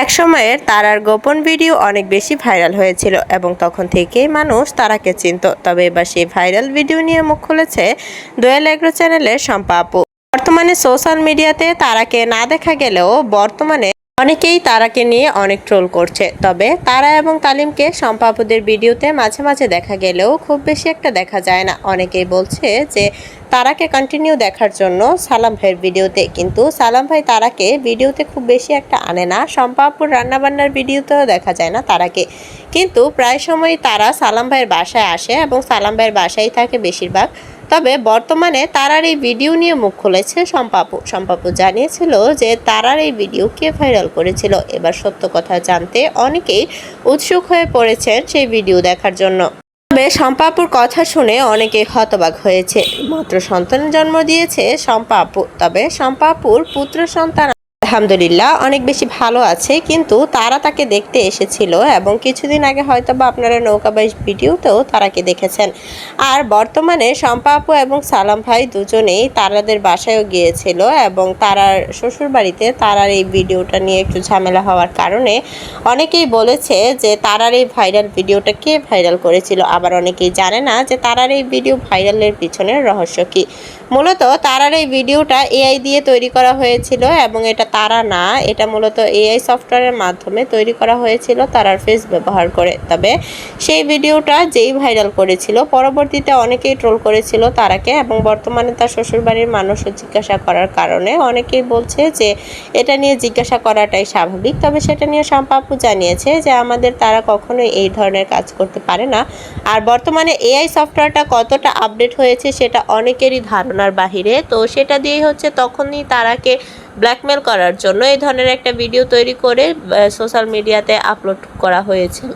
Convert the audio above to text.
একসময়ের তারার গোপন ভিডিও অনেক বেশি ভাইরাল হয়েছিল এবং তখন থেকেই মানুষ তারাকে চিনত। তবে এবার সেই ভাইরাল ভিডিও নিয়ে মুখ খুলেছে দোয়েল এগ্রো চ্যানেলের শম্পা বর্তমানে সোশ্যাল মিডিয়াতে তারাকে না দেখা গেলেও বর্তমানে অনেকেই তারাকে নিয়ে অনেক ট্রোল করছে, তবে তারা এবং তালিমকে শম্পা আপুদের ভিডিওতে মাঝে মাঝে দেখা গেলেও খুব বেশি একটা দেখা যায় না। অনেকেই বলছে যে তারাকে কন্টিনিউ দেখার জন্য সালাম ভাইয়ের ভিডিওতে, কিন্তু সালাম ভাই তারাকে ভিডিওতে খুব বেশি একটা আনে না। শম্পা আপুর রান্নাবান্নার ভিডিওতেও দেখা যায় না তারাকে। কিন্তু প্রায় সময় তারা সালাম ভাইয়ের বাসায় আসে এবং সালাম ভাইয়ের বাসায় থাকে বেশিরভাগ। তবে বর্তমানে তারার এই ভিডিও নিয়ে মুখ খুলেছে শম্পাপু শম্পাপু জানিয়েছিল যে তারার এই ভিডিও কে ভাইরাল করেছিল। এবার সত্য কথা জানতে অনেকেই উৎসুক হয়ে পড়েছেন সেই ভিডিও দেখার জন্য। তবে শম্পাপুর কথা শুনে অনেকে হতবাক হয়েছে। মাত্র সন্তানের জন্ম দিয়েছে শম্পাপু তবে শম্পাপুর পুত্র সন্তান আলহামদুলিল্লাহ, অনেক বেশি ভালো আছে। কিন্তু তারা তাকে দেখতে এসেছিল এবং কিছুদিন আগে হয়তো বা আপনারা নৌকাবাইশ ভিডিওতেও তারাকে দেখেছেন। আর বর্তমানে শম্পা আপু এবং সালাম ভাই দুজনেই তারাদের বাসায়ও গিয়েছিল এবং তারার শ্বশুর বাড়িতে তারার এই ভিডিওটা নিয়ে একটু ঝামেলা হওয়ার কারণে অনেকেই বলেছে যে তারার এই ভাইরাল ভিডিওটা কে ভাইরাল করেছিল? আবার অনেকেই জানে না যে তারার এই ভিডিও ভাইরালের পিছনের রহস্য কী? মূলত তারার এই ভিডিওটা এআই দিয়ে তৈরি করা হয়েছিল এবং এটা তারা না, এটা মূলত এআই সফটওয়্যারের মাধ্যমে তৈরি করা হয়েছিল তারার ফেস ব্যবহার করে। তবে সেই ভিডিওটা যেই ভাইরাল করেছিল, পরবর্তীতে অনেকেই ট্রোল করেছিল তারাকে এবং বর্তমানে তার শ্বশুরবাড়ির মানুষও জিজ্ঞাসা করার কারণে অনেকেই বলছে যে এটা নিয়ে জিজ্ঞাসা করাটাই স্বাভাবিক। তবে সেটা নিয়ে শাম্পাপু জানিয়েছে যে আমাদের তারা কখনোই এই ধরনের কাজ করতে পারে না। আর বর্তমানে এআই সফটওয়্যারটা কতটা আপডেট হয়েছে সেটা অনেকেরই ধারণার বাহিরে। তো সেটা দিয়েই হচ্ছে তখনই তারাকে ব্ল্যাকমেল করার জন্য এই ধরনের একটা ভিডিও তৈরি করে সোশ্যাল মিডিয়াতে আপলোড করা হয়েছিল।